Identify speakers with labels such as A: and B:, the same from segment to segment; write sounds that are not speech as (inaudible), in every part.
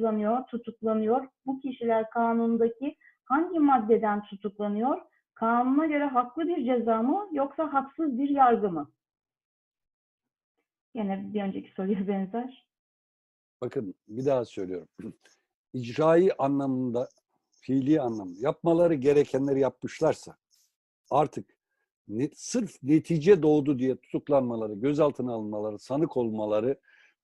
A: suçlanıyor, tutuklanıyor? Bu kişiler kanundaki hangi maddeden tutuklanıyor? Kanuna göre haklı bir ceza mı yoksa haksız bir yargı mı? Yine bir önceki soruya (laughs) benzer.
B: Bakın bir daha söylüyorum. (clears throat) İcrai anlamında, fiili anlamda yapmaları gerekenleri yapmışlarsa artık net, sırf netice doğdu diye tutuklanmaları, gözaltına alınmaları, sanık olmaları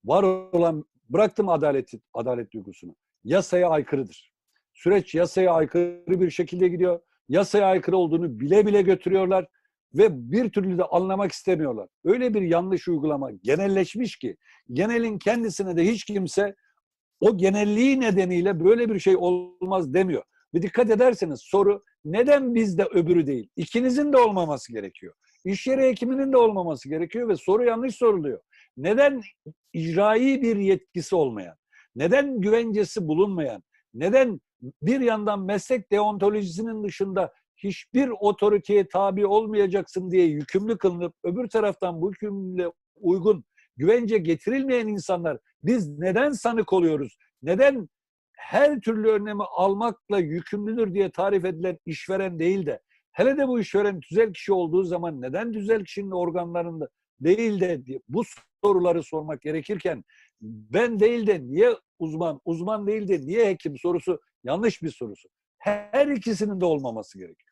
B: var olan bıraktım adaleti, adalet duygusunu. Yasaya aykırıdır. Süreç yasaya aykırı bir şekilde gidiyor. Yasaya aykırı olduğunu bile bile götürüyorlar ve bir türlü de anlamak istemiyorlar. Öyle bir yanlış uygulama genelleşmiş ki genelin kendisine de hiç kimse o genelliği nedeniyle böyle bir şey olmaz demiyor. Ve dikkat ederseniz soru neden bizde öbürü değil? İkinizin de olmaması gerekiyor. İş yeri hekiminin de olmaması gerekiyor ve soru yanlış soruluyor. Neden icraî bir yetkisi olmayan, neden güvencesi bulunmayan, neden bir yandan meslek deontolojisinin dışında hiçbir otoriteye tabi olmayacaksın diye yükümlü kılınıp öbür taraftan bu yükümlülüğe uygun güvence getirilmeyen insanlar biz neden sanık oluyoruz? Neden her türlü önlemi almakla yükümlüdür diye tarif edilen işveren değil de hele de bu işveren tüzel kişi olduğu zaman neden tüzel kişinin organlarında değil de bu soruları sormak gerekirken ben değil de niye uzman, uzman değil de niye hekim sorusu yanlış bir sorusu. Her ikisinin de olmaması gerekiyor.